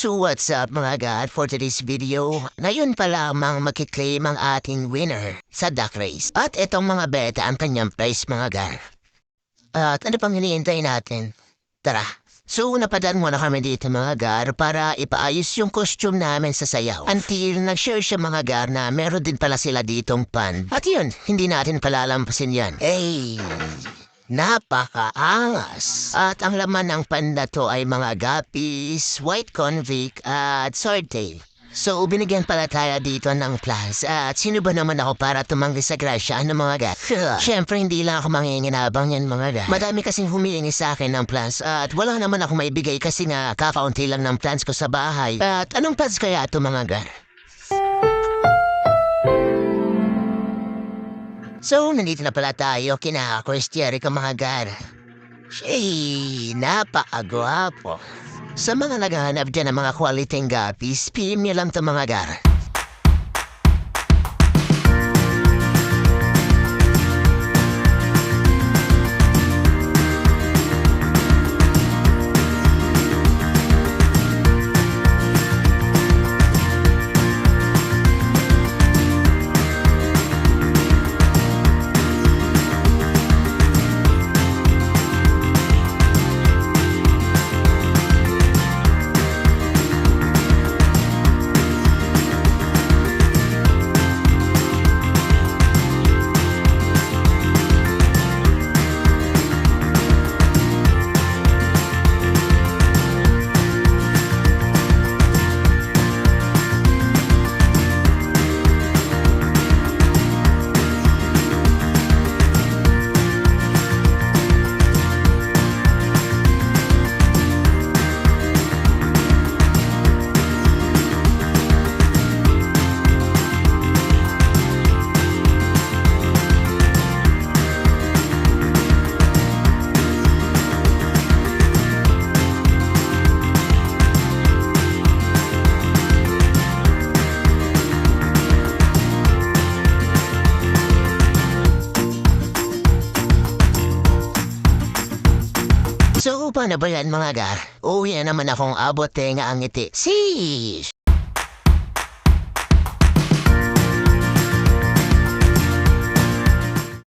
So what's up mga god for today's video? Ngayon pa lamang makiklaim ang ating winner sa duck race. At itong mga beta ang kanyang price mga god. At ano pang hinihintay natin? Tara. So napadaan muna kami dito mga gar para ipaayos yung costume namin sa sayaw. Until nag-share siya mga gar na meron din pala sila ditong pan. At yun, hindi natin palalampasin yan. Hey! Napakaangas! At ang laman ng pan na to ay mga gapis, white convict at swordtail. So, binigyan pala tayo dito ng plus. At sino ba naman ako para tumanggi sa grasya ng mga gat? Siyempre, hindi lang ako manginginabang yan mga gat. Madami kasing humihingi sa akin ng plans at wala naman ako maibigay kasi nga kakaunti lang ng plans ko sa bahay. At anong plans kaya ito mga gat? So, nandito na pala tayo kina Christieri ka mga gar. Shay, napakagwapo. Sa mga naghahanap dyan ng mga quality gapis, PM niyo lang to mga gar. So, paano ba yan mga gar? Uwi na naman akong abot tenga ang ngiti. Sis!